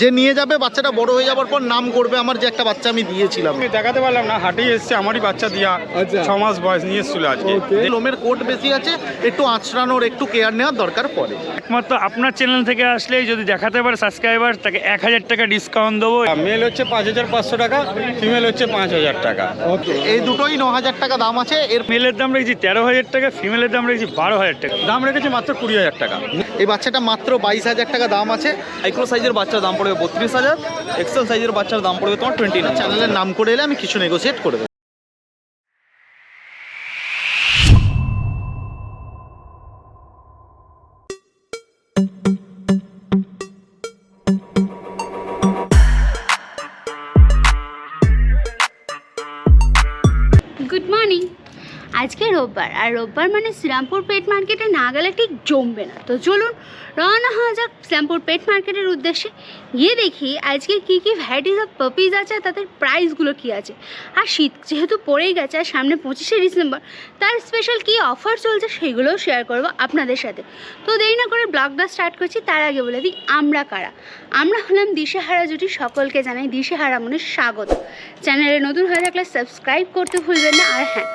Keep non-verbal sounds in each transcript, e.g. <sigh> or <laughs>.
যে নিয়ে যাবে বাচ্চাটা বড় হয়ে যাওয়ার পর নাম করবে আমার যে একটা বাচ্চা আমি দিয়েছিলাম। আমি দেখাতে পারলাম না হাটেই এসছে আমারই বাচ্চা দিয়া। আচ্ছা। ছ মাস বয়স নিয়ে এসেছিল আজকে. লোমের কোট বেশি আছে একটু আঁচড়ানোর একটু কেয়ার নেওয়ার দরকার পড়ে। একমাত্র আপনার চ্যানেল থেকে আসলেই যদি দেখাতে পারে সাবস্ক্রাইবার তাকে এক হাজার টাকা ডিসকাউন্ট দেবো। মেল হচ্ছে পাঁচ হাজার পাঁচশো টাকা ফিমেল হচ্ছে পাঁচ হাজার টাকা। ওকে এই দুটোই ন হাজার টাকা দাম আছে এর মেলের দাম রেখেছি তেরো হাজার টাকা ফিমেলের দাম রেখেছি বারো হাজার টাকা। দাম রেখেছি মাত্র কুড়ি হাজার টাকা। এই বাচ্চাটা মাত্র বাইশ হাজার টাকা দাম আছে। মাইক্রো সাইজের বাচ্চার দাম পড়বে বত্রিশ হাজার। এক্সেল সাইজের বাচ্চার দাম পড়বে তোমার টোয়েন্টি নাইন চ্যানেলের নাম করে এলে আমি কিছু নেগোসিয়েট করে দেবো। রোববার। আর রোববার মানে শ্রীরামপুর পেট মার্কেটে না গেলে ঠিক জমবে না। তো চলুন রওনা হওয়া যাক শ্রীরামপুর পেট মার্কেটের উদ্দেশ্যে। গিয়ে দেখি আজকে কী কী ভ্যারাইটিস অফ পাপিজ আছে, আর তাদের প্রাইসগুলো কী আছে। আর শীত যেহেতু পড়েই গেছে, আর সামনে পঁচিশে ডিসেম্বর, তার স্পেশাল কী অফার চলছে সেগুলোও শেয়ার করব আপনাদের সাথে। তো দেরি না করে ব্লগটা স্টার্ট করছি, তার আগে বলে দিই আমরা কারা। আমরা হলাম দিশেহারা জুটি, সকলকে জানাই দিশেহারা মনে স্বাগত। চ্যানেলে নতুন হয়ে থাকলে সাবস্ক্রাইব করতে ভুলবেন না, আর হ্যাঁ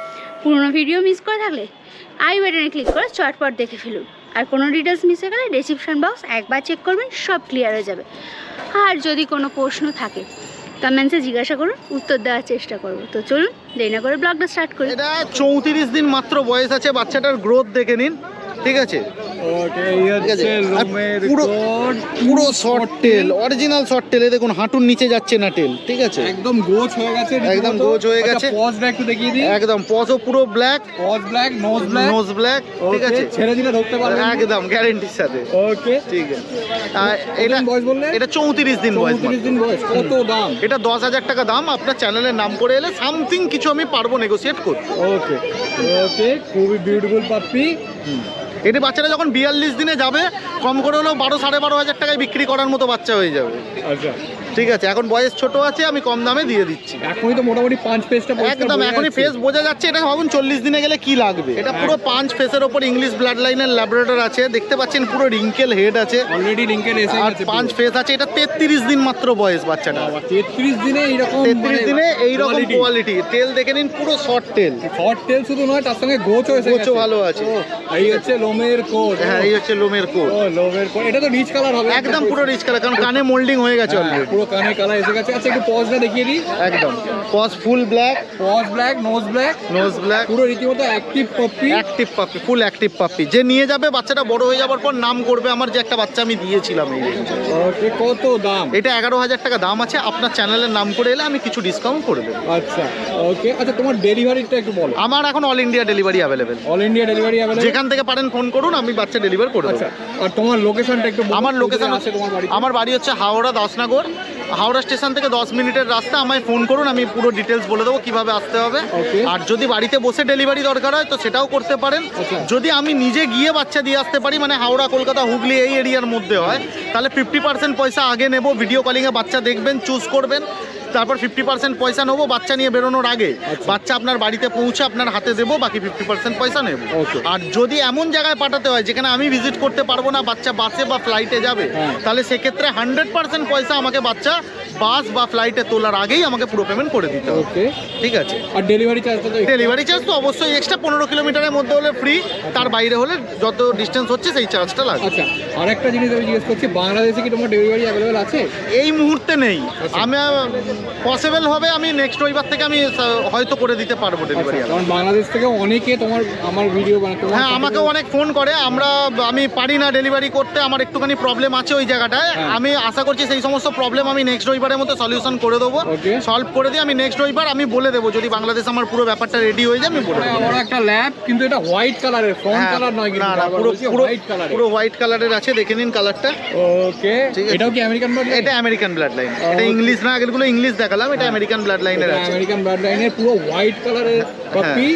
পুরোনো ভিডিও মিস করে থাকলে আই বাটনে ক্লিক করে চটপট দেখে ফেলুন। আর কোনো ডিটেলস মিস হয়ে গেলে ডিসক্রিপশান বক্স একবার চেক করবেন, সব ক্লিয়ার হয়ে যাবে। আর যদি কোনো প্রশ্ন থাকে কমেন্টসে জিজ্ঞাসা করুন, উত্তর দেওয়ার চেষ্টা করব। তো চলুন, দেরি না করে ব্লগটা স্টার্ট করি। এটা চৌত্রিশ দিন মাত্র বয়স আছে বাচ্চাটার গ্রোথ দেখে নিন। ঠিক আছে? পুরো পুরো short tail original short tail দেখুন হাঁটুর নিচে যাচ্ছে না টেল ঠিক আছে? একদম গোছ হয়ে গেছে একদম গোছ হয়ে গেছে। পজটা একটু দেখিয়ে দিই। একদম পজও পুরো black paws black nose black nose black ঠিক আছে? ছেড়ে দিলে ধরতে পারবেন একদম গ্যারেন্টির সাথে। ওকে ঠিক আছে। আর এটা বয়স বললে এটা চৌত্রিশ দিন বয়স চৌত্রিশ দিন বয়স কত দাম? এটা দশ হাজার টাকা দাম আপনার চ্যানেলের নাম করে এলে সামথিং কিছু আমি পারব নেগোসিয়েট করতে। ওকে ওকে খুবই বিউটিফুল পাপ্পি। এটা বাচ্চারা যখন বিয়াল্লিশ দিনে যাবে, কম করে হলেও বারো, সাড়ে বারো হাজার টাকায় বিক্রি করার মতো বাচ্চা হয়ে যাবে। আচ্ছা। ঠিক আছে এখন বয়স ছোট আছে আমি কম দামে দিয়ে দিচ্ছি। এখনই তো মোটামুটি পাঁচ পেজটা একদম এখনই ফেস বোঝা যাচ্ছে এটা ভাবুন চল্লিশ দিনে গেলে কি লাগবে? এটা পুরো পাঁচ ফেসের ওপর ইংলিশ ব্লাড লাইনের ল্যাবরেটর আছে দেখতে পাচ্ছেন পুরো রিঙ্কেল হেড আছে। অলরেডি লিংকের এসে আর পাঁচ ফেস আছে এটা তেত্রিশ দিন মাত্র বয়স বাচ্চাটা তেত্রিশ দিনে এইরকম তেত্রিশ দিনে এইরকম কোয়ালিটি তেল দেখে নিন পুরো শর্ট তেল শর্ট টেল শুধু নয় তার সঙ্গে গোছ হয়েছে গোছও ভালো আছে। এই হচ্ছে লোমের কোট। হ্যাঁ এই হচ্ছে লোমের কোট। ও লোমের কোট। এটা তো রিচ কালার হবে। একদম পুরো রিচ কালার কারণ কানে মোল্ডিং হয়ে গেছে হ্যাঁ, অলরেডি পুরো কানে কালার এসে গেছে। আচ্ছা একটু পজটা দেখিয়ে দিই। একদম। Paws full black. Paws black nose black. Nose black. পুরো রীতিমতো অ্যাক্টিভ পপি অ্যাক্টিভ পাপি ফুল অ্যাক্টিভ পাপি যে নিয়ে যাবে বাচ্চাটা বড় হয়ে যাওয়ার পর নাম করবে। আমার যে একটা বাচ্চা আমি দিয়েছিলাম এই ওকে কত দাম? এটা এগারো হাজার টাকা দাম আছে। আপনার চ্যানেলের নাম করে এলে আমি কিছু ডিসকাউন্ট করে দেবো। আচ্ছা ওকে আচ্ছা তোমার ডেলিভারিটা একটু বলো। আমার এখন all India delivery available all India delivery available যেখান থেকে পারেন ফোন করুন আমি বাচ্চা ডেলিভার করে আচ্ছা দেবো আর তোমার লোকেশনটা একটু আমার লোকেশন আছে তোমার বাড়ি আমার বাড়ি হচ্ছে হাওড়া দাসনগর। হাওড়া স্টেশন থেকে দশ মিনিটের রাস্তা আমায় ফোন করুন আমি পুরো ডিটেলস বলে দেবো কীভাবে আসতে হবে। আর যদি বাড়িতে বসে ডেলিভারি দরকার হয় তো সেটাও করতে পারেন। যদি আমি নিজে গিয়ে বাচ্চা দিয়ে আসতে পারি মানে হাওড়া কলকাতা হুগলি এই এরিয়ার মধ্যে হয় তাহলে ফিফটি পার্সেন্ট পয়সা আগে নেব ভিডিও কলিংয়ে বাচ্চা দেখবেন চুজ করবেন। তারপর ফিফটি পার্সেন্ট পয়সা নেব বাচ্চা নিয়ে বেরোনোর আগে। আচ্ছা। বাচ্চা আপনার বাড়িতে পৌঁছে আপনার হাতে দেবো বাকি ফিফটি পার্সেন্ট পয়সা নেব। আর যদি এমন জায়গায় পাঠাতে হয় যেখানে আমি ভিজিট করতে পারব না বাচ্চা বাসে বা ফ্লাইটে যাবে হ্যাঁ। তাহলে সেক্ষেত্রে হান্ড্রেড পার্সেন্ট পয়সা আমাকে বাচ্চা বাস বা ফ্লাইটে তোলার আগেই আমাকে পুরো পেমেন্ট করে দিতে হবে। ওকে। ঠিক আছে? আর ডেলিভারি চার্জ ডেলিভারি চার্জ তো অবশ্যই এক্সট্রা পনেরো কিলোমিটারের মধ্যে হলে ফ্রি তার বাইরে হলে যত ডিস্টেন্স হচ্ছে সেই চার্জটা লাগবে। আচ্ছা আর একটা জিনিস আমি জিজ্ঞেস করছি বাংলাদেশে কি তোমার ডেলিভারি অ্যাভেলেবেল আছে? এই মুহূর্তে নেই। আচ্ছা। আমি পসিবল হবে আমি নেক্সট রবিবার থেকে আমি হয়তো করে দিতে পারব ডেলিভারি আচ্ছা, কারণ বাংলাদেশ থেকে অনেকে তোমার আমার ভিডিও হ্যাঁ আমাকেও অনেক ফোন করে আমরা আমি পারি না ডেলিভারি করতে আমার একটুখানি প্রবলেম আছে ওই জায়গাটায়। হ্যাঁ। আমি আশা করছি সেই সমস্ত প্রবলেম আমি নেক্সট রবিবারের মধ্যে সলিউশন করে দেবো। সলভ করে দিয়ে আমি নেক্সট রবিবার আমি বলে দেবো যদি বাংলাদেশ আমার পুরো ব্যাপারটা রেডি হয়ে যায় আমি বলে মানে দেবো। একটা ল্যাব কিন্তু এটা হোয়াইট কালারের হ্যাঁ, কালার নয় কিন্তু না পুরো পুরো হোয়াইট কালার পুরো হোয়াইট কালারের আছে দেখে নিন কালারটা ওকে এটাও কি আমেরিকান ব্লাড এটা আমেরিকান ব্লাড লাইন এটা ইংলিশ না আগেরগুলো ইংলিশ দেখালাম এটা আমেরিকান ব্লাড লাইনের আছে। আমেরিকান ব্লাড লাইনের পুরো হোয়াইট কালারের কপি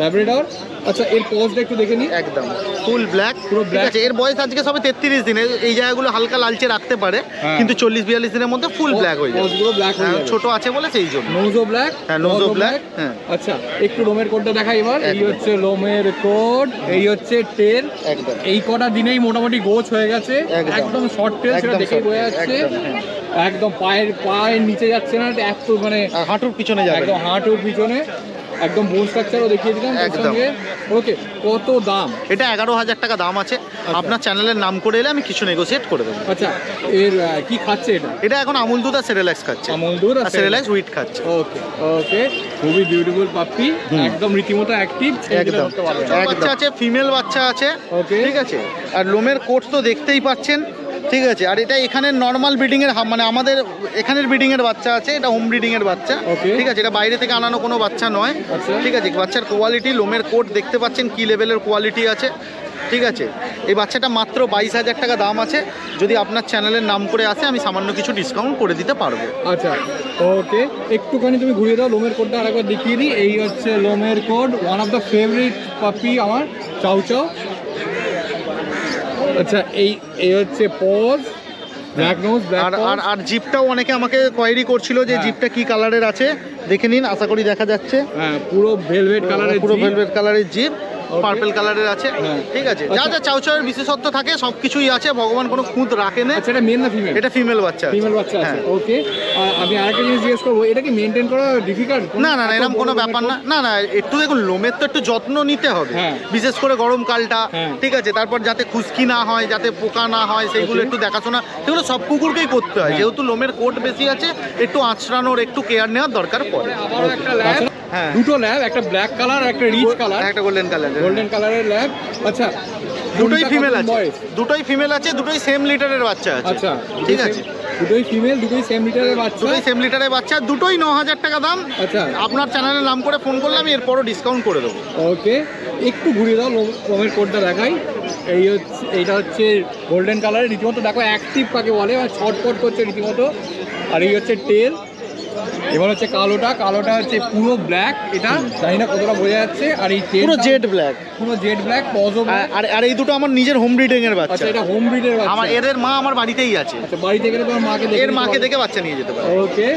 ল্যাব্রাডর আচ্ছা এর পোস্টটা একটু দেখে নিই। একদম। Full black. পুরো। আছে এর বয়স আজকে সবে তেত্রিশ দিনে। এই জায়গাগুলো হালকা লালচে রাখতে পারে হ্যাঁ। কিন্তু চল্লিশ বিয়াল্লিশ দিনের মধ্যে ফুল ব্ল্যাক হয়ে যাবে। পোস্টগুলো ব্ল্যাক হয়ে হ্যাঁ, যাবে। ছোট আছে বলে সেই জন্য। নোজো ব্ল্যাক হ্যাঁ, ও black, হ্যাঁ। আচ্ছা একটু লোমের কোডটা দেখাই এবার। এই হচ্ছে লোমের কোড এই হচ্ছে টেল। একদম। এই কটা দিনেই মোটামুটি গোছ হয়ে গেছে। একদম। একদম শর্ট টেল সেটা একদম দেখেই বোঝা যাচ্ছে। একদম, হ্যাঁ। পায়ের পায়ের নিচে যাচ্ছে না এত মানে হাঁটুর পিছনে যাবে। একদম হাঁটুর পিছনে। একদম বোন স্ট্রাকচারও দেখিয়ে দিলাম একদম। ওকে কত দাম? এটা এগারো হাজার টাকা দাম আছে। আপনার চ্যানেলের নাম করে এলে আমি কিছু নেগোসিয়েট করে দেবো। আচ্ছা এর কি খাচ্ছে এটা? এটা এখন আমুল দুধ আর সেরেলাক্স খাচ্ছে। আমল দুধ আর সেরেলাক্স হুইট খাচ্ছে। ওকে ওকে খুবই বিউটিফুল পাপ্পি। একদম রীতিমতো অ্যাক্টিভ একদম। বাচ্চা আছে ফিমেল বাচ্চা আছে Okay. ঠিক আছে? আর লোমের কোট তো দেখতেই পাচ্ছেন। ঠিক আছে আর এটা এখানে নর্মাল ব্রিডিং এর মানে আমাদের এখানের ব্রিডিং এর বাচ্চা আছে এটা হোম ব্রিডিং এর বাচ্চা. ঠিক আছে এটা বাইরে থেকে আনানো কোনো বাচ্চা নয়। আচ্ছা। ঠিক আছে বাচ্চার কোয়ালিটি লোমের কোট দেখতে পাচ্ছেন কি লেভেলের কোয়ালিটি আছে। ঠিক আছে এই বাচ্চাটা মাত্র বাইশ হাজার টাকা দাম আছে। যদি আপনার চ্যানেলের নাম করে আসে আমি সামান্য কিছু ডিসকাউন্ট করে দিতে পারব। আচ্ছা ওকে একটুখানি তুমি ঘুরিয়ে দাও লোমের কোডটা আরেকবার দেখিয়ে দিই। এই হচ্ছে লোমের coat one of the favourite puppy আমার চাউ চাউ আচ্ছা এই এই হচ্ছে পজ ব্ল্যাক নোজ আর আর আর জিপটাও অনেকে আমাকে কোয়ারি করছিল যে হ্যাঁ। জিপটা কি কালারের আছে দেখে নিন আশা করি দেখা যাচ্ছে হ্যাঁ পুরো ভেলভেট কালারের পুরো ভেলভেট কালারের জিপ. পার্পল কালারের আছে। হ্যাঁ। ঠিক আছে। যা আচ্ছা। যা চাউ চাউয়ের বিশেষত্ব থাকে সব কিছুই আছে। ভগবান কোনো খুঁত রাখে না। আচ্ছা এটা মেল না ফিমেল এটা ফিমেল বাচ্চা ফিমেল বাচ্চা আছে। হ্যাঁ। ওকে আমি আরেকটা জিনিস জিজ্ঞেস করব এটা কি মেনটেন করা ডিফিকাল্ট না না না এরকম কোনো ব্যাপার না। না না একটু দেখুন লোমের তো একটু যত্ন নিতে হবে। হ্যাঁ। বিশেষ করে গরমকালটা হ্যাঁ। ঠিক আছে তারপর যাতে খুশকি না হয় যাতে পোকা না হয় সেইগুলো একটু দেখাশোনা। সেগুলো সব কুকুরকেই করতে হয়। হ্যাঁ। যেহেতু লোমের কোট বেশি আছে একটু আঁচড়ানোর একটু কেয়ার নেওয়ার দরকার পড়ে। ল্যাব হ্যাঁ। দুটো ল্যাব একটা ব্ল্যাক কালার একটা রিচ কালার একটা গোল্ডেন কালার গোল্ডেন কালারের ল্যাব আচ্ছা দুটোই ফিমেল আছে? দুটোই ফিমেল আছে দুটোই সেম লিটারের বাচ্চা আছে। আচ্ছা ঠিক আছে। দুটোই ফিমেল দুটোই সেম লিটারের বাচ্চা? দুটোই সেম লিটারের বাচ্চা দুটোই ন হাজার টাকা দাম। আচ্ছা। আপনার চ্যানেলের নাম করে ফোন করলে আমি এরপরও ডিসকাউন্ট করে দেবো। ওকে একটু ঘুরিয়ে দাও লোম- লোমের কোডটা দেখাই। এই হচ্ছে এইটা হচ্ছে গোল্ডেন কালারের রীতিমতো দেখো অ্যাক্টিভ কাকে বলে আর ছটপট করছে রীতিমতো। আর এই হচ্ছে টেল এবার হচ্ছে কালোটা কালোটা হচ্ছে পুরো ব্ল্যাক এটা জানি না কতটা বোঝা যাচ্ছে। আর এই পুরো জেড ব্ল্যাক পুরো জেড ব্ল্যাক পজো আর আর এই দুটো আমার নিজের হোম ব্রিডিং এর বাচ্চা। আচ্ছা এটা হোম ব্রিডের বাচ্চা। আমার এদের মা আমার বাড়িতেই আছে। আচ্ছা বাড়িতে গেলে তোমার মাকে দেখে এর মাকে দেখে বাচ্চা নিয়ে যেতে পারে। ওকে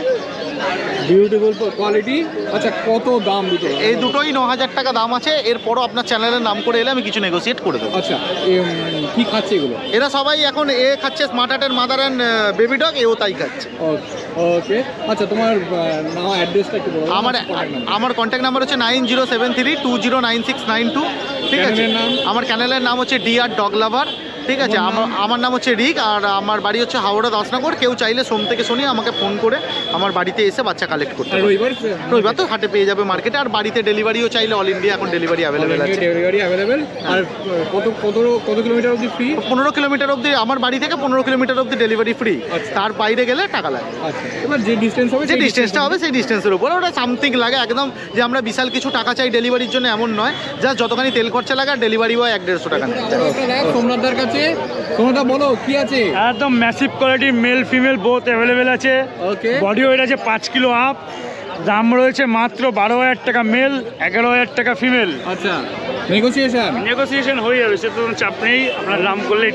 বিউটিফুল কোয়ালিটি আচ্ছা কত দাম দুটো এই দুটোই ন হাজার টাকা দাম আছে। এরপরও আপনার চ্যানেলের নাম করে এলে আমি কিছু নেগোসিয়েট করে দেবো। আচ্ছা কি খাচ্ছে এগুলো? এরা সবাই এখন এ খাচ্ছে স্মার্ট আর্টের মাদার অ্যান্ড বেবি ডগ এও তাই খাচ্ছে। ওকে আচ্ছা তোমার নাম অ্যাড্রেসটা একটু বলো। আমার আমার কন্ট্যাক্ট নাম্বার হচ্ছে nine zero seven three two zero nine six nine two ঠিক আছে? আমার চ্যানেলের নাম হচ্ছে ডিআর ডগ লাভার ঠিক আছে আমার আমার নাম হচ্ছে রিক আর আমার বাড়ি হচ্ছে হাওড়া দাসনগর। কেউ চাইলে সোম থেকে শনি আমাকে ফোন করে আমার বাড়িতে এসে বাচ্চা কালেক্ট করতে রবিবার রবিবার তো হাটে পেয়ে যাবে মার্কেটে আর বাড়িতে ডেলিভারিও চাইলে অল ইন্ডিয়া এখন ডেলিভারি অ্যাভেলেবেল আছে। ডেলিভারি অ্যাভেলেবেল আর কত কত কত কিলোমিটার অবধি ফ্রি পনেরো কিলোমিটার অবধি আমার বাড়ি থেকে পনেরো কিলোমিটার অবধি ডেলিভারি ফ্রি আচ্ছা। তার বাইরে গেলে টাকা লাগে। আচ্ছা এবার যে ডিস্টেন্স হবে যে সেই ডিস্টেন্সটা হবে সেই ডিস্টেন্সের উপর। ওটা সামথিং লাগে একদম যে আমরা বিশাল কিছু টাকা চাই ডেলিভারির জন্য এমন নয়। যা যতখানি তেল খরচা লাগে ডেলিভারি বয় এক দেড়শো টাকা নেয় আরও সোমনাথদার কাছে সোমনাথদা বলো কি আছে? একদম ম্যাসিভ কোয়ালিটির মেল ফিমেল বোথ অ্যাভেলেবেল আছে। ওকে বডি ওয়েট আছে পাঁচ কিলো আপ দাম রয়েছে মাত্র বারো হাজার টাকা মেল এগারো হাজার টাকা ফিমেল আচ্ছা। নেগোসিয়েশন নেগোসিয়েশন হয়ে যাবে সে তো চাপ নেই। আপনার দাম করলে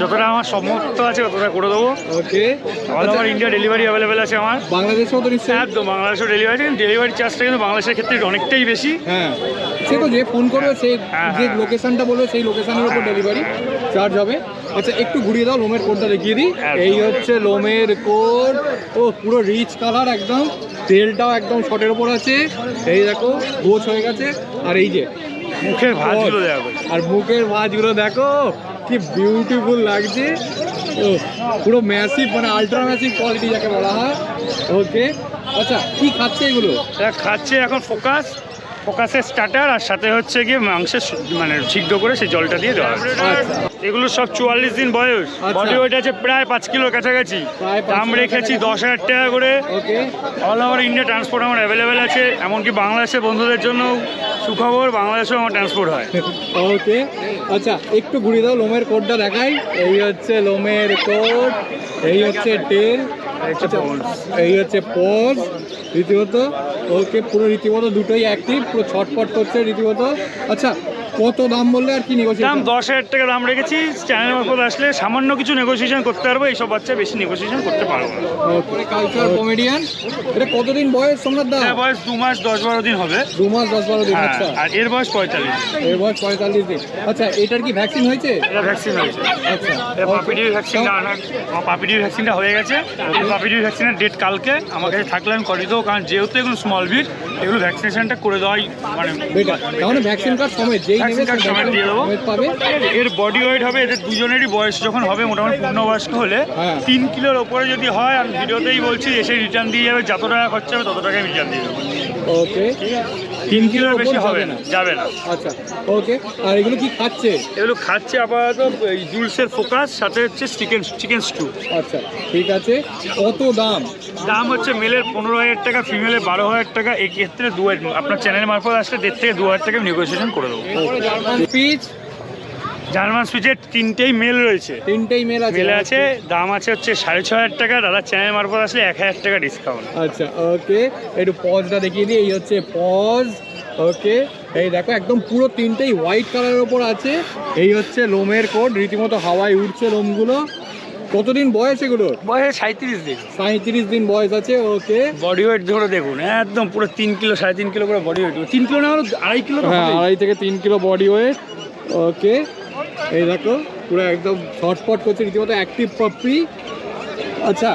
যতটা আমার সমর্থ আছে ততটা করে দেবো। Okay all over India delivery available আছে আমার। বাংলাদেশেও তো নিশ্চয়ই। একদম বাংলাদেশেও ডেলিভারি ডেলিভারি চার্জটা কিন্তু বাংলাদেশের ক্ষেত্রে অনেকটাই বেশি। হ্যাঁ। সে তো যে ফোন করবে সে হ্যাঁ, যে হ্যাঁ। লোকেশনটা বলবে সেই লোকেশনের উপর ডেলিভারি চার্জ হবে। আচ্ছা একটু ঘুরিয়ে দাও লোমের কোডটা দেখিয়ে দিই। এই হচ্ছে লোমের কোড ও পুরো রিচ কালার একদম। তেলটাও একদম শর্টের উপর আছে। এই দেখো গোছ হয়ে গেছে। আর এই যে মুখের ভাঁজগুলো দেখো। আর মুখের ভাঁজগুলো দেখো কি বিউটিফুল লাগছে। ও পুরো ম্যাসিভ মানে আলট্রা ম্যাসিভ কোয়ালিটি যাকে বলা হয়। ওকে আচ্ছা কি খাচ্ছে এগুলো? খাচ্ছে এখন ফোকাস ফোকাসের স্টার্টার আর সাথে হচ্ছে গিয়ে মাংসের মানে সিদ্ধ করে সেই জলটা দিয়ে দেওয়া হয়। আচ্ছা এগুলো সব চুয়াল্লিশ দিন বয়স। আচ্ছা। বডি ওয়েট আছে প্রায় পাঁচ কিলোর কাছাকাছি। দাম রেখেছি দশ হাজার টাকা করে। Okay. All over India transport আমার অ্যাভেলেবেল আছে এমনকি বাংলাদেশের বন্ধুদের জন্য সুখবর বাংলাদেশেও আমার ট্রান্সপোর্ট হয়। ওকে। আচ্ছা একটু ঘুরিয়ে দাও লোমের কোডটা দেখাই। এই হচ্ছে লোমের কোড এই হচ্ছে টেল। আচ্ছা, এই হচ্ছে পজ রীতিমতো। ওকে পুরো রীতিমতো দুটোই অ্যাক্টিভ পুরো ছটপট করছে রীতিমতো। আচ্ছা কত দাম বললে আর কি দাম দশ হাজার টাকা দাম রেখেছি চ্যানেল মারফত আসলে সামান্য কিছু নেগোসিয়েশন করতে পারব এইসব বাচ্চা বেশি নেগোসিয়েশন করতে পারব কালচার কমেডিয়ান এটা কতদিন বয়স সোমনাথ দা বয়স দু মাস দশ বারো দিন হবে। দু মাস দশ বারো দিন হ্যাঁ আচ্ছা। আর এর বয়স পঁয়তাল্লিশ এর বয়স পঁয়তাল্লিশ দিন। আচ্ছা এটার কি ভ্যাকসিন হয়েছে? এটা ভ্যাকসিন হয়েছে। আচ্ছা এটা পাপিডির ভ্যাকসিনটা পাপিডির ভ্যাকসিনটা হয়ে গেছে। পাপিডির ভ্যাকসিনের ডেট কালকে। আমার কাছে থাকলে আমি করে দেবো কারণ যেহেতু এগুলো স্মল বিট এগুলো ভ্যাকসিনেশনটা করে দেওয়াই মানে বেটার তাহলে ভ্যাকসিন কার্ড সময় যেই নেবে কার্ড সময় দিয়ে দেবো। পাবে। এর বডি ওয়েট হবে এদের দুজনেরই বয়স যখন হবে মোটামুটি পূর্ণবয়স্ক হলে হ্যাঁ। তিন কিলোর ওপরে যদি হয় আমি ভিডিওতেই বলছি এসে রিটার্ন দিয়ে যাবে যত টাকা খরচা হবে তত টাকায় রিটার্ন দিয়ে দেবো। ওকে তিন কিলোর বেশি হবে না। যাবে না। আচ্ছা। ওকে। আর এগুলো কি খাচ্ছে? এগুলো খাচ্ছে আপাতত এই জুলসের ফোকাস সাথে হচ্ছে চিকেন চিকেন স্টু। আচ্ছা ঠিক আছে। কত দাম? দাম হচ্ছে মেলের পনেরো হাজার টাকা ফিমেলের বারো হাজার টাকা। এক্ষেত্রে ক্ষেত্রে দু আপনার চ্যানেল মারফত আসলে দেড় থেকে দু হাজার টাকা নেগোসিয়েশন করে দেবো। পিচ জার্মান সুইচের তিনটেই মেল রয়েছে। তিনটেই মেল আছে মেলে আছে দাম আছে হচ্ছে সাড়ে ছ হাজার টাকা দাদার চ্যানেল মারফত আসলে এক হাজার টাকা ডিসকাউন্ট আচ্ছা ওকে একটু পজটা দেখিয়ে দিই এই হচ্ছে পজ ওকে এই দেখো একদম পুরো তিনটেই হোয়াইট কালারের ওপর আছে। এই হচ্ছে লোমের কোট রীতিমতো হাওয়ায় উঠছে লোমগুলো। কতদিন বয়স এগুলো বয়স সাঁত্রিশ দিন। সাঁত্রিশ দিন বয়স আছে ওকে বডি ওয়েট ধরে দেখুন একদম পুরো তিন কিলো সাড়ে তিন কিলো করে বডি ওয়েট তিন কিলো না আড়াই কিলো হ্যাঁ আড়াই থেকে তিন কিলো বডি ওয়েট ওকে এই দেখো পুরো একদম শর্টপট করছে রীতিমতো অ্যাক্টিভ পপি আচ্ছা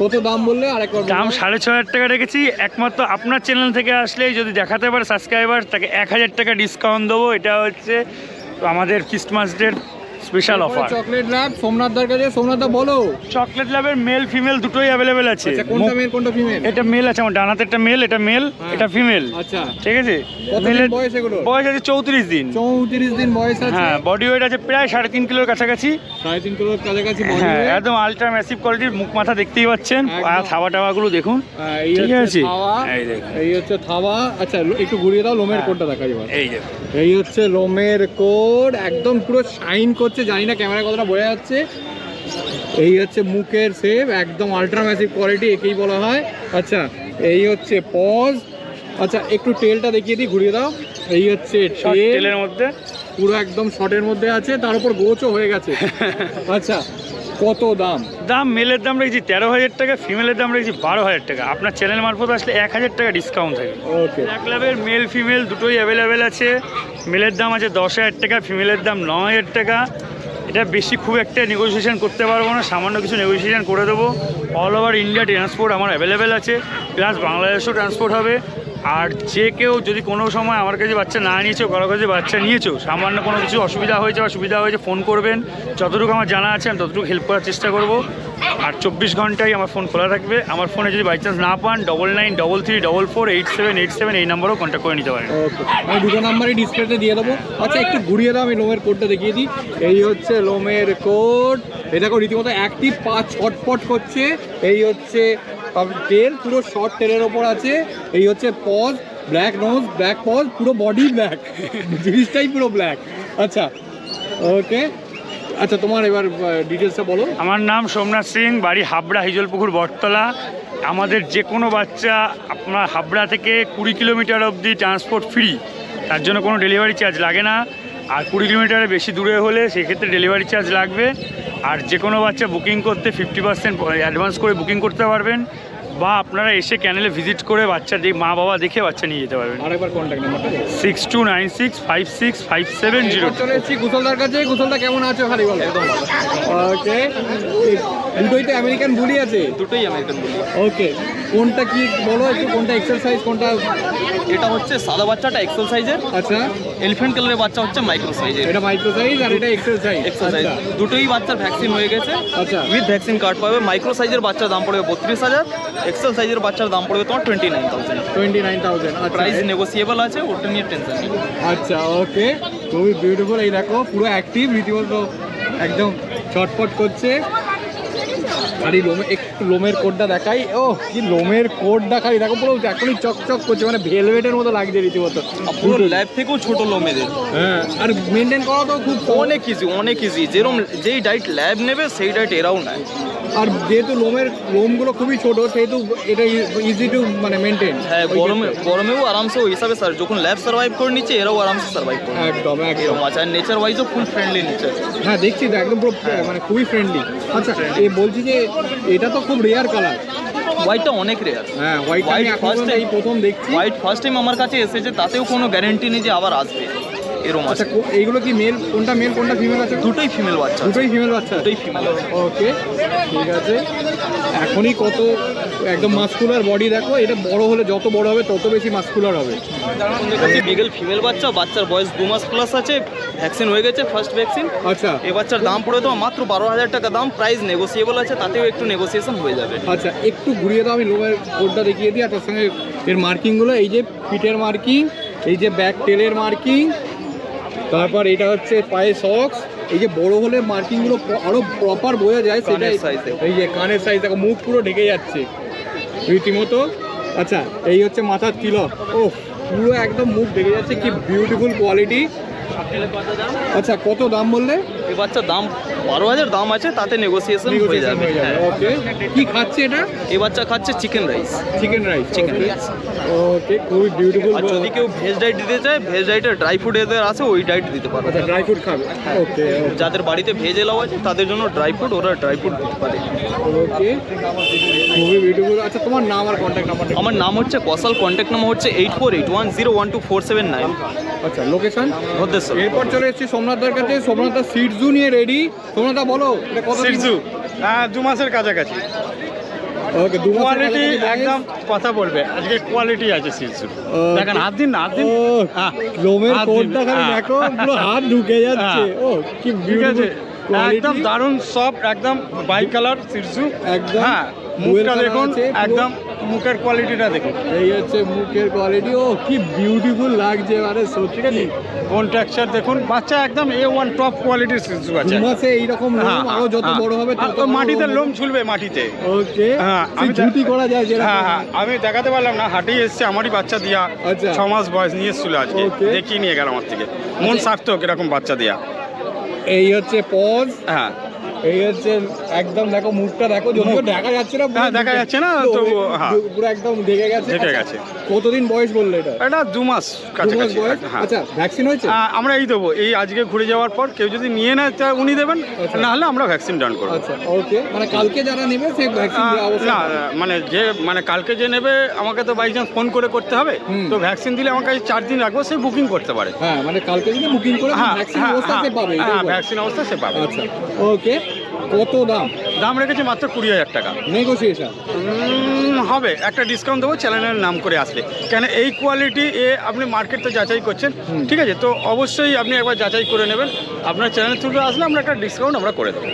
কত দাম বললে? আর একবার দাম সাড়ে ছ হাজার টাকা রেখেছি। একমাত্র আপনার চ্যানেল থেকে আসলেই যদি দেখাতে পারে সাবস্ক্রাইবার তাকে এক হাজার টাকা ডিসকাউন্ট দেবো। এটা হচ্ছে আমাদের ক্রিসমাস ডের special offer chocolate lab Somnath দার কাছে সোমনাথ দা বলো। চকলেট ল্যাবের মেল ফিমেল দুটোই অ্যাভেলেবেল আছে। আচ্ছা কোনটা মেল কোনটা ফিমেল এটা মেল আছে আমার ডানাতে একটা মেল এটা মেল হ্যাঁ। এটা ফিমেল আচ্ছা। ঠিক আছে? মেলের বয়স এগুলো বয়স আছে চৌত্রিশ দিন। চৌত্রিশ দিন বয়স আছে। হ্যাঁ বডি ওয়েট আছে প্রায় সাড়ে তিন কিলোর কাছাকাছি। সাড়ে তিন কিলোর কাছাকাছি হ্যাঁ একদম আলট্রা ম্যাসিভ কোয়ালিটির মুখ মাথা দেখতেই পাচ্ছেন। আর থাবা টাবাগুলো দেখুন। হ্যাঁ, ঠিক আছে? এই দেখুন। এই হচ্ছে থাওয়া আচ্ছা একটু ঘুরিয়ে দাও লোমের হ্যাঁ। কোডটা দেখা যাবে এই এই হচ্ছে লোমের কোড একদম পুরো শাইন করছে জানি না ক্যামেরা কতটা বোঝা যাচ্ছে। এই হচ্ছে মুখের সেভ একদম আলট্রা ম্যাসিভ কোয়ালিটি একেই বলা হয়। আচ্ছা এই হচ্ছে পজ আচ্ছা একটু তেলটা দেখিয়ে দিই ঘুরিয়ে দাও। এই হচ্ছে তেলের মধ্যে। পুরো একদম শর্টের মধ্যে আছে তার উপর গোচও হয়ে গেছে। <laughs> আচ্ছা কত দাম? দাম মেলের দাম রেখেছি তেরো হাজার টাকা ফিমেলের দাম রেখেছি বারো হাজার টাকা। আপনার চ্যানেল মারফত আসলে এক হাজার টাকা ডিসকাউন্ট থাকে ওকে এক লাভের মেল ফিমেল দুটোই অ্যাভেলেবেল আছে। মেলের দাম আছে দশ হাজার টাকা ফিমেলের দাম ন হাজার টাকা। এটা বেশি খুব একটা নেগোসিয়েশন করতে পারব না সামান্য কিছু নেগোসিয়েশন করে দেবো। অল ওভার ইন্ডিয়া ট্রান্সপোর্ট আমার অ্যাভেলেবেল আছে প্লাস বাংলাদেশেও ট্রান্সপোর্ট হবে। আর যে কেউ যদি কোনো সময় আমার কাছে বাচ্চা না নিয়েছো কারও কাছে বাচ্চা নিয়েছো সামান্য কোনো কিছু অসুবিধা হয়েছে বা সুবিধা হয়েছে ফোন করবেন। যতটুকু আমার জানা আছে, আমি ততটুকু হেল্প করার চেষ্টা করব। আর চব্বিশ ঘন্টায় আমার ফোন খোলা থাকবে। আমার ফোনে যদি বাই চান্স না পান double nine double three double four eight seven eight seven এই নাম্বারও কন্ট্যাক্ট করে নিতে পারেন। আমি দুটো নাম্বারই ডিসপ্লেতে দিয়ে দেবো। আচ্ছা একটু ঘুরিয়ে দাও, আমি লোমের কোডটা দেখিয়ে দিই। এই হচ্ছে লোমের কোড এটা রীতিমতো অ্যাক্টিভ পা ছটপট করছে। এই হচ্ছে টেল পুরো শর্ট টেলের ওপর আছে। এই হচ্ছে paws black nose black paws পুরো বডি ব্ল্যাক <laughs> জিনিসটাই পুরো ব্ল্যাক আচ্ছা ওকে আচ্ছা তোমার এবার ডিটেলসটা বলো। আমার নাম সোমনাথ সিং, বাড়ি হাবড়া, হিজলপুকুর, বটতলা। আমাদের যে কোনো বাচ্চা আপনার হাবড়া থেকে কুড়ি কিলোমিটার অবধি ট্রান্সপোর্ট ফ্রি তার জন্য কোনো ডেলিভারি চার্জ লাগে না। আর কুড়ি কিলোমিটারের বেশি দূরে হলে সেক্ষেত্রে ডেলিভারি চার্জ লাগবে। আর যে কোনো বাচ্চা বুকিং করতে ফিফটি পার্সেন্ট অ্যাডভান্স করে বুকিং করতে পারবেন বা আপনারা এসে ক্যানেলে ভিজিট করে বাচ্চা দিয়ে মা বাবা দেখে বাচ্চা নিয়ে যেতে পারবেন। আরেকবার কন্ট্যাক্ট নাম্বারটা six two nine six five six five seven zero চলে এসেছি কুশলদার কাছে। কেমন আছো? খালি বলো। ওকে দুটোই তো আমেরিকান বুলি আছে। দুটোই আমেরিকান বলি। ওকে কোনটা কি বলো একটু কোনটা এক্সারসাইজ কোনটা? এটা হচ্ছে সাদা বাচ্চাটা এক্সেল সাইজের আচ্ছা। এলিফ্যান্ট কালারের বাচ্চা হচ্ছে মাইক্রো সাইজের এটা মাইক্রো সাইজ আর এটা এক্সারসাইজ এক্সেল সাইজ দুটোই বাচ্চার ভ্যাকসিন হয়ে গেছে। আচ্ছা। উইথ ভ্যাকসিন কার্ড পাবে। মাইক্রো সাইজের বাচ্চার দাম পড়বে বত্রিশ হাজার। এক্সেল সাইজের বাচ্চার দাম পড়বে তোমার twenty nine thousand twenty nine thousand price আচ্ছা নেগোসিয়েবল আছে ওটা নিয়ে টেনশন নেই। আচ্ছা ওকে। খুবই বিউটিফুল এই দেখো পুরো অ্যাক্টিভ রীতিমতো একদম ছটপট করছে। খালি লোমে একটু লোমের কোটটা দেখাই। ও কি লোমের কোটটা খালি দেখো পুরো এখনই চকচক করছে মানে ভেলভেটের মতো লাগছে রীতিমতো। পুরো ল্যাব থেকেও ছোট লোমেদের। হ্যাঁ আর মেনটেন করা তো খুব অনেক ইজি অনেক ইজি যেরকম যেই ডাইট ল্যাব নেবে সেই ডাইট এরাও নেয়। আর যেহেতু লোমের লোমগুলো খুবই ছোট সেহেতু এটা ইজি টু মানে মেনটেন হ্যাঁ গরমে গরমেও আরামসে ওই হিসাবে স্যার যখন ল্যাব সার্ভাইভ করে নিচ্ছে এরাও আরামসে সার্ভাইভ করে একদম একদম। আর নেচার ওয়াইজও ফুল ফ্রেন্ডলি নেচার হ্যাঁ দেখছি তো একদম পুরো মানে খুবই ফ্রেন্ডলি আচ্ছা এই বলছি যে এটা তো খুব রেয়ার কালার হোয়াইটটা অনেক রেয়ার হ্যাঁ হোয়াইট time- এই প্রথম দেখছি। হোয়াইট ফার্স্ট টাইম আমার কাছে এসেছে তাতেও কোনো গ্যারেন্টি নেই যে আবার আসবে। এরকম আছে। আচ্ছা এইগুলো কি মেল কোনটা মেল কোনটা ফিমেল আছে? দুটোই ফিমেল বাচ্চা দুটোই ফিমেল বাচ্চা দুটোই ফিমেল আছে। ওকে ঠিক আছে। এখনই কত একদম মাস্কুলার বডি দেখো এটা বড় হলে যত বড় হবে তত বেশি মাস্কুলার হবে। বিগেল ফিমেল বাচ্চা বাচ্চার বয়স দু মাস প্লাস আছে ভ্যাকসিন হয়ে গেছে ফার্স্ট ভ্যাকসিন আচ্ছা। এ বাচ্চার দাম পড়ে তো মাত্র বারো হাজার টাকা দাম প্রাইস নেগোসিয়েবল আছে তাতেও একটু নেগোসিয়েশন হয়ে যাবে। আচ্ছা একটু ঘুরিয়ে দাও আমি লোমের কোডটা দেখিয়ে দিই আর তার সঙ্গে এর মার্কিংগুলো এই যে পিঠের মার্কিং এই যে ব্যাক টেলের মার্কিং তারপর এটা হচ্ছে পায়ে সক্স এই যে বড় হলে মার্কিংগুলো আরও প্রপার বোঝা যায় সেটা এই যে কানের সাইজ দেখো মুখ পুরো ঢেকে যাচ্ছে। রীতিমতো। আচ্ছা এই হচ্ছে মাথার তিলক। ও পুরো একদম মুখ ঢেকে যাচ্ছে কি বিউটিফুল কোয়ালিটি আচ্ছা কত দাম বললে? এ বাচ্চা দাম বারো হাজার দাম আছে তাতে নেগোসিয়েশন হয়ে যাবে। হ্যাঁ ওকে কি খাচ্ছে এটা? এ বাচ্চা খাচ্ছে chicken rice chicken rice chicken rice। Okay খুবই বিউটিফুল আর যদি কেউ ভেজ ডাইট দিতে চায় ভেজ ডাইটের ড্রাই ফ্রুট এদের আছে ওই ডাইট দিতে পারবে আচ্ছা ড্রাই ফ্রুট খাবে। ওকে যাদের বাড়িতে ভেজ এলাও আছে তাদের জন্য ড্রাই ফ্রুট ওরা ড্রাই ফ্রুট দিতে পারে। ওকে খুবই বিউটিফুল আচ্ছা তোমার নাম আর কন্ট্যাক্ট নাম্বারটা আমার নাম হচ্ছে কসাল কন্ট্যাক্ট নাম্বার হচ্ছে eight four eight one zero one two four seven nine আচ্ছা লোকেশন ভদ্রেশ্বর। এরপর চলে এসেছি সোমনাথদার কাছে সোমনাথদা সিটজু নিয়ে রেডি সোমনাথদা বলো এটা কত সিরজু। হ্যাঁ দু মাসের কাছাকাছি। ওকে দু কোয়ালিটি একদম কথা বলবে আজকে কোয়ালিটি আছে সিরজু ও, দেখেন হাত দিন না হাত দিন। হ্যাঁ। লোমের হাত কোটটা খালি হ্যাঁ। দেখো পুরো হাত ঢুকে যাচ্ছে। ও কি বিউটিফুল একদম দারুণ সফট একদম বাই কালার সিরজু। একদম হ্যাঁ মুখটা দেখুন একদম মুখের কোয়ালিটিটা দেখুন। এই হচ্ছে মুখের কোয়ালিটি ও কি বিউটিফুল লাগছে মানে সত্যি। কোন টেক্সচার দেখুন। বাচ্চা একদম এ ওয়ান টপ কোয়ালিটির দু আছে। মাসে এইরকম লোম আরও যত বড় হবে তত হ্যাঁ, মাটিতে লোম ঝুলবে মাটিতে। ওকে হ্যাঁ, আমি ঝুটি করা যায় যেরকম। হ্যাঁ হ্যাঁ আমি দেখাতে পারলাম না হাটেই এসেছে আমারই বাচ্চা দিয়া। আচ্ছা। ছ মাস বয়স নিয়ে এসেছিল আজকে. দেখিয়ে নিয়ে গেল আমার থেকে। মন সার্থক এরকম বাচ্চা দিয়া? এই হচ্ছে পজ হ্যাঁ। এই হচ্ছে একদম দেখো মুখটা দেখো যদিও দেখা যাচ্ছে না হ্যাঁ, দেখা যাচ্ছে না, ওই- হ্যাঁ। পুরো একদম ঢেকে গেছে। ঢেকে আচ্ছা, গেছে। কতদিন বয়স বললে এটা? এটা দু মাস কাছাকাছি হ্যাঁ আচ্ছা ভ্যাকসিন হয়েছে? আমরা এই দেবো এই আজকে ঘুরে যাওয়ার পর কেউ যদি নিয়ে নেয় তা উনি দেবেন আচ্ছা। না হলে আমরা ভ্যাকসিন ডান করব। আচ্ছা ওকে মানে কালকে যারা নেবে সেই ভ্যাকসিন না মানে যে মানে কালকে যে নেবে আমাকে তো বাই চান্স ফোন করে করতে হবে। তো ভ্যাকসিন দিলে আমার কাছে চার দিন রাখব সে বুকিং করতে পারে। হ্যাঁ মানে কালকে যদি বুকিং করে ভ্যাকসিন অবস্থা সে পাবে হ্যাঁ ভ্যাকসিন অবস্থা সে পাবে। আচ্ছা ওকে কত দাম? দাম রেখেছে মাত্র কুড়ি হাজার টাকা। নেগোসিয়েশন হবে একটা ডিসকাউন্ট দেবো চ্যানেলের নাম করে আসলে। কেন এই কোয়ালিটি এ আপনি মার্কেট তো যাচাই করছেন ঠিক আছে? তো অবশ্যই আপনি একবার যাচাই করে নেবেন। আপনার চ্যানেল থ্রুতে আসলে আমরা একটা ডিসকাউন্ট আমরা করে দেবো।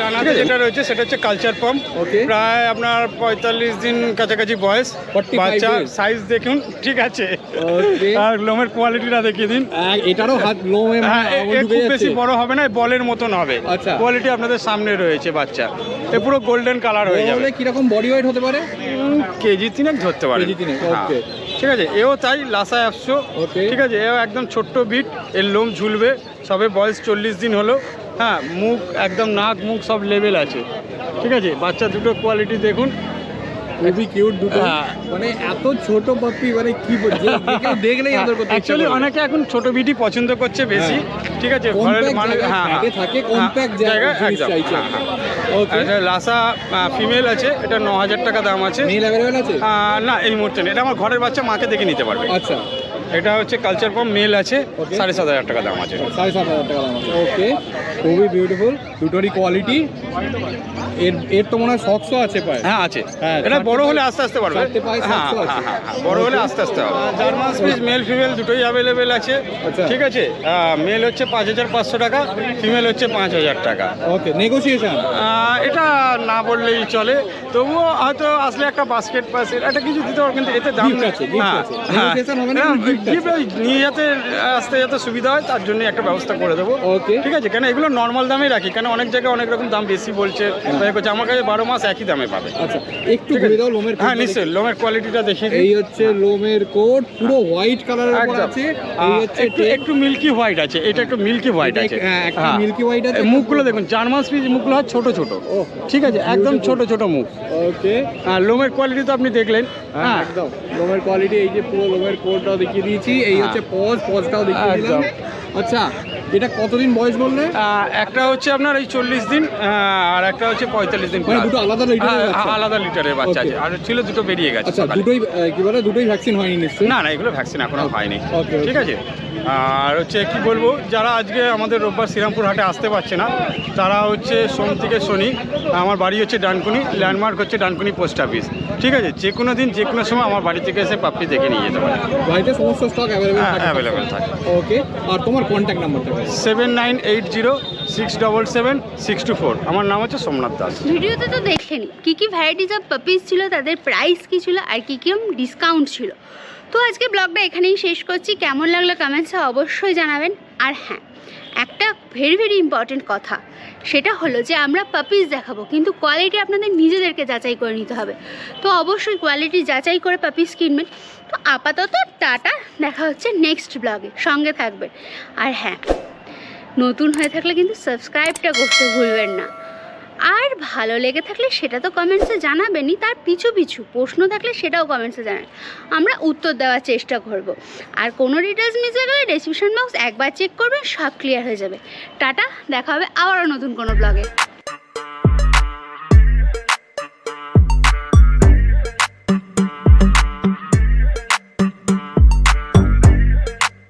ডানাতে যেটা রয়েছে সেটা হচ্ছে কালচার পাম্প প্রায় আপনার পঁয়তাল্লিশ দিন কাছাকাছি বয়স। 45 বাচ্চা সাইজ দেখুন ঠিক আছে? আর লোমের কোয়ালিটিটা দেখিয়ে দিন। এটারও হাত লোমে হ্যাঁ খুব বেশি বড় হবে না বলের মতন হবে। আচ্ছা। কোয়ালিটি আপনাদের সামনে রয়েছে বাচ্চা। এ পুরো গোল্ডেন কালার হয়ে যাবে। কীরকম বডি ওয়েট হতে পারে? কেজি তিনেক ধরতে পারে কেজি ঠিক আছে এও তাই লাসা একশো ঠিক আছে এও একদম ছোট্ট বিট এর লোম ঝুলবে সবে বয়স চল্লিশ দিন হলো। হ্যাঁ মুখ একদম নাক মুখ সব লেভেল আছে। ঠিক আছে বাচ্চা দুটো কোয়ালিটি দেখুন। খুবই কিউট দুটো। হ্যাঁ। মানে এত ছোট পাপ্পি মানে কি বল- যে- যে কেউ দেখলেই আমাদের করতে অ্যাকচুয়ালি অনেকে এখন ছোট বিটি পছন্দ করছে বেশি। ঠিক আছে ঘরের মানে হ্যাঁ থাকে, থাকে, compact জায়গায় চাইছে। হ্যাঁ, হ্যাঁ। Okay. আচ্ছা, লাসা ফিমেল আছে এটা ন হাজার টাকা দাম আছে। মেল অ্যাভেলেবেল আছে? না এই মুহূর্তে। এটা আমার ঘরের বাচ্চা মাকে দেখে নিতে পারবে। আচ্ছা। এটা হচ্ছে কালচার ফর্ম মেল আছে সাড়ে সাত হাজার টাকা দাম আছে। সাড়ে সাত হাজার টাকা দাম আছে। ওকে খুবই বিউটিফুল দুটোরই কোয়ালিটি এর এর তো মনে হয় শক্সও আছে পায় হ্যাঁ আছে। হ্যাঁ, এটা বড় হলে আস্তে আস্তে পারবে হ্যাঁ। হ্যাঁ, বড় হলে আস্তে আস্তে হবে। জার্মান স্পিচ মেল ফিমেল দুটোই অ্যাভেলেবেল আছে। আচ্ছা। ঠিক আছে? মেল হচ্ছে পাঁচ হাজার পাঁচশো টাকা ফিমেল হচ্ছে পাঁচ হাজার টাকা। ওকে নেগোসিয়েশন এটা না বললেই চলে। তবুও হয়তো আসলে একটা বাস্কেট পাস একটা কিছু দিতে পারব কিন্তু এতে দাম হ্যাঁ, হ্যাঁ। হ্যাঁ, নিয়ে যাতে আসতে যাতে সুবিধা হয় তার জন্য একটা ব্যবস্থা করে দেবো। Okay. ঠিক আছে? কেন? এগুলো নর্মাল দামেই রাখি কেন অনেক জায়গায় অনেক রকম দাম বেশি বলছে করছে আমার কাছে বারো মাস একই দামে পাবে। আচ্ছা একটু দাও লোমের হ্যাঁ নিশ্চয়ই লোমের কোয়ালিটিটা দেখি। এই হচ্ছে লোমের কোট পুরো হোয়াইট কালারের উপর আছে। এই হচ্ছে একটু মিল্কি হোয়াইট আছে এটা একটু মিল্কি হোয়াইট আছে। হ্যাঁ, একটু হ্যাঁ। milky আছে, মুখগুলো দেখুন জার্মান স্পিচ মুখগুলো হয় ছোট ছোট। ঠিক আছে একদম ছোট ছোট মুখ। ওকে আর লোমের কোয়ালিটি তো আপনি দেখলেন। হ্যাঁ হ্যাঁ। একদম। লোমের কোয়ালিটি এই যে পুরো লোমের কোটটাও দেখিয়ে দিয়েছি এই হ্যাঁ। হচ্ছে পজ পজটাও দেখিয়ে দিলাম। আচ্ছা এটা কতদিন বয়স বললে? একটা হচ্ছে আপনার এই চল্লিশ দিন আর একটা হচ্ছে পঁয়তাল্লিশ দিন মানে দুটো আলাদা লিটারের হ্যাঁ, আলাদা লিটারের বাচ্চা আছে। আর ছিল দুটো বেরিয়ে গেছে আচ্ছা দুটোই কি বলে দুটোই ভ্যাকসিন হয়নি না না এগুলো ভ্যাকসিন এখনও হয়নি. ঠিক আছে? আর হচ্ছে কি বলব যারা আজকে আমাদের রোববার শ্রীরামপুর হাটে আসতে পারছে না তারা হচ্ছে সোম থেকে শনি আমার বাড়ি হচ্ছে ডানকুনি ল্যান্ডমার্ক হচ্ছে ডানকুনি পোস্ট অফিস ঠিক আছে? যে কোনো দিন যে কোনো সময় আমার বাড়ি থেকে এসে পাপ্পি দেখে নিয়ে যেতে পারে বাড়িতে সমস্ত স্টক অ্যাভেলেবেল থাকে। অ্যাভেলেবেল থাকে। ওকে আর তোমার কন্ট্যাক্ট নাম্বারটা seven nine eight zero six double seven six two four আমার নাম হচ্ছে সোমনাথ দাস। ভিডিওতে তো দেখলেনি কী কী ভ্যারাইটিস অফ পাপিস ছিল তাদের প্রাইস কী ছিল আর কী কী ডিসকাউন্ট ছিল? তো আজকে ব্লগটা এখানেই শেষ করছি। কেমন লাগল কমেন্টসে অবশ্যই জানাবেন। আর হ্যাঁ একটা ভেরি ভেরি ইম্পর্টেন্ট কথা, সেটা হলো যে আমরা পাপিস দেখাবো, কিন্তু কোয়ালিটি আপনাদের নিজেদেরকে যাচাই করে নিতে হবে। তো অবশ্যই কোয়ালিটি যাচাই করে পাপিস কিনবেন। তো আপাতত টাটা, দেখা হচ্ছে নেক্সট ব্লগে সঙ্গে থাকবেন। আর হ্যাঁ নতুন হয়ে থাকলে কিন্তু সাবস্ক্রাইবটা করতে ভুলবেন না। আর ভালো লেগে থাকলে সেটা তো কমেন্টসে জানাবেনই, তার পিছু পিছু প্রশ্ন থাকলে সেটাও কমেন্টসে জানাবেন। আমরা উত্তর দেওয়ার চেষ্টা করব। আর কোনো ডিটেলস মিস হয়ে গেলে ডেসক্রিপশন বক্স একবার চেক করবে, সব ক্লিয়ার হয়ে যাবে। টাটা, দেখা হবে আবারও নতুন কোনো ব্লগে